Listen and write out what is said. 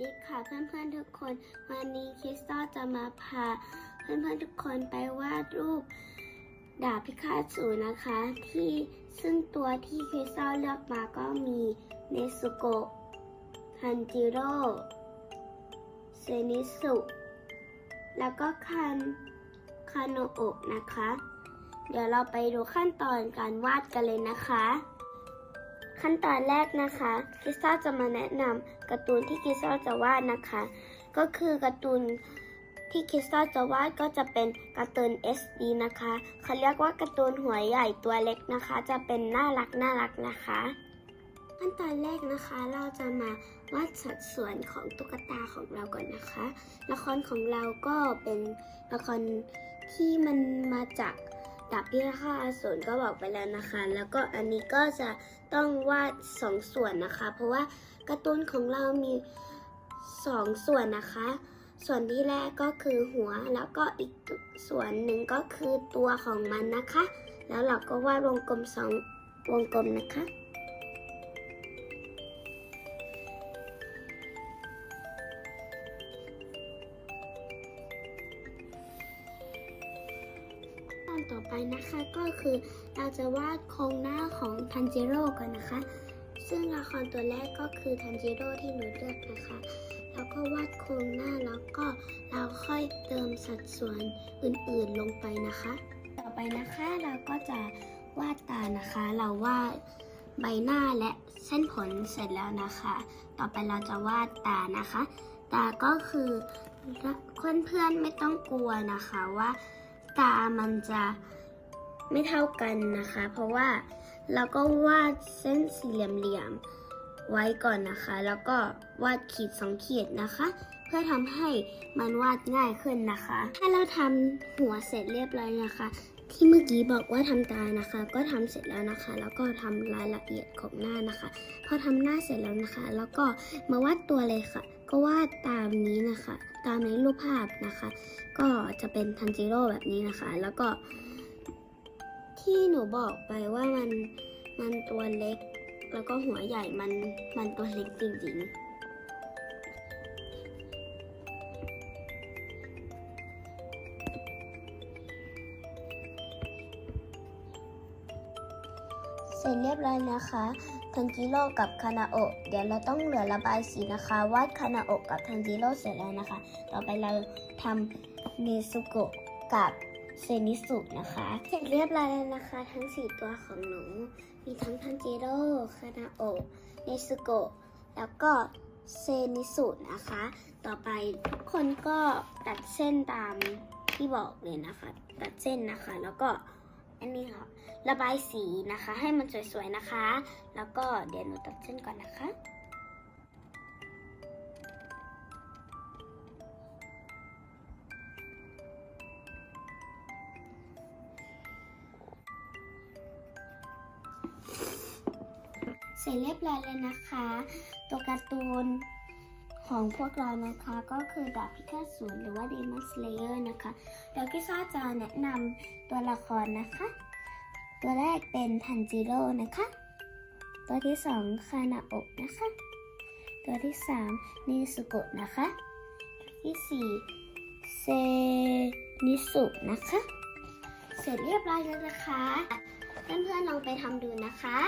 ดีค่ะเพื่อนๆทุกคน วันนี้คริสตัลจะมาพา เพื่อนๆทุกคนไปวาดรูปดาบพิฆาตศูนย์นะคะ ที่ซึ่งตัวที่คริสตัลเลือกมาก็มีเนสุโกะฮันจิโร่เซนิสุ แล้วก็คันคาโนโอะนะคะ เดี๋ยวเราไปดูขั้นตอนการวาดกันเลยนะคะ ขั้นตอนแรกนะคะคิสตัลจะมาแนะนำการ์ตูนที่คิสตัลจะวาดนะคะ ก็คือการ์ตูนที่คิสตัลจะวาดก็จะเป็นการ์ตูน SD นะคะเขาเรียกว่าการ์ตูนหัวใหญ่ตัวเล็กนะคะ จะเป็นน่ารักน่ารักนะคะขั้นตอนแรกนะคะเราจะมาวาดสัดส่วนของตุ๊กตาของเราก่อนนะคะ ละครของเราก็เป็นละครที่มันมาจาก ดาบพิฆาตอสูรก็บอกไปแล้วนะคะ แล้วก็อันนี้ก็จะต้องวาดสองส่วนนะคะ เพราะว่าการ์ตูนของเรามีสองส่วนนะคะ ส่วนที่แรกก็คือหัว แล้วก็อีกส่วนหนึ่งก็คือตัวของมันนะคะ แล้วเราก็วาดวงกลมสองวงกลมนะคะ ต่อไปนะคะ ก็คือเราจะวาดโครงหน้าของทันจิโร่ก่อนนะคะ ซึ่งละครตัวแรกก็คือทันจิโร่ที่หนูเลือกนะคะ แล้วก็วาดโครงหน้าแล้วก็เราค่อยเติมสัดส่วนอื่นๆลงไปนะคะ ต่อไปนะคะเราก็จะวาดตานะคะ เราวาดใบหน้าและเส้นขนเสร็จแล้วนะคะ ต่อไปเราจะวาดตานะคะ ตาก็คือเพื่อนๆไม่ต้องกลัวนะคะว่า ตามันจะไม่เท่ากันนะคะ เพราะว่าเราก็วาดเส้นสี่เหลี่ยมๆไว้ก่อนนะคะ แล้วก็วาดขีดสองขีดนะคะ เพื่อทำให้มันวาดง่ายขึ้นนะคะ ถ้าเราทำหัวเสร็จเรียบร้อยนะคะ ที่เมื่อกี้บอกว่าทำตานะคะ ก็ทำเสร็จแล้วนะคะ แล้วก็ทำรายละเอียดของหน้านะคะ พอทำหน้าเสร็จแล้วนะคะ แล้วก็มาวาดตัวเลยค่ะ ก็วาดตามนี้นะคะ ตามในรูปภาพนะคะ ก็จะเป็นทันจิโร่แบบนี้นะคะ แล้วก็ที่หนูบอกไปว่ามันมันตัวเล็ก แล้วก็หัวใหญ่มันมันตัวเล็กจริงๆเสร็จเรียบร้อยนะคะ ทันจิโร่กับคานาโอะเดี๋ยวเราต้องเหลือระบายสีนะคะ วาดคานาโอะกับทันจิโร่เสร็จแล้วนะคะ ต่อไปเราทำเนซุโกะกับเซนิสุนะคะ เสร็จเรียบร้อยแล้วนะคะ ทั้ง 4 ตัวของหนู มีทั้งทันจิโร่คานาโอะเนซุโกะแล้วก็เซนิสุนะคะ ต่อไปทุกคนก็ตัดเส้นตามที่บอกเลยนะคะ ตัดเส้นนะคะ แล้วก็ อันนี้ค่ะ ระบายสีนะคะ ให้มันสวยๆนะคะ แล้วก็เดี๋ยวหนูตัดเส้นก่อนนะคะ เสร็จเรียบร้อยแล้วนะคะ ตัวการ์ตูน ของพวกเรานะคะก็คือดาบพิฆาตศูนย์หรือว่า Demon Slayer นะคะเดี๋ยวกิซ่าจะแนะนำตัวละครนะคะ ตัวแรกเป็นทันจิโร่นะคะ ตัวที่สองคานาโอะนะคะ ตัวที่สามนิสุโกะนะคะ ที่สี่เซนิสุนะคะ เสร็จเรียบร้อยแล้วนะคะ เพื่อนๆลองไปทำดูนะคะ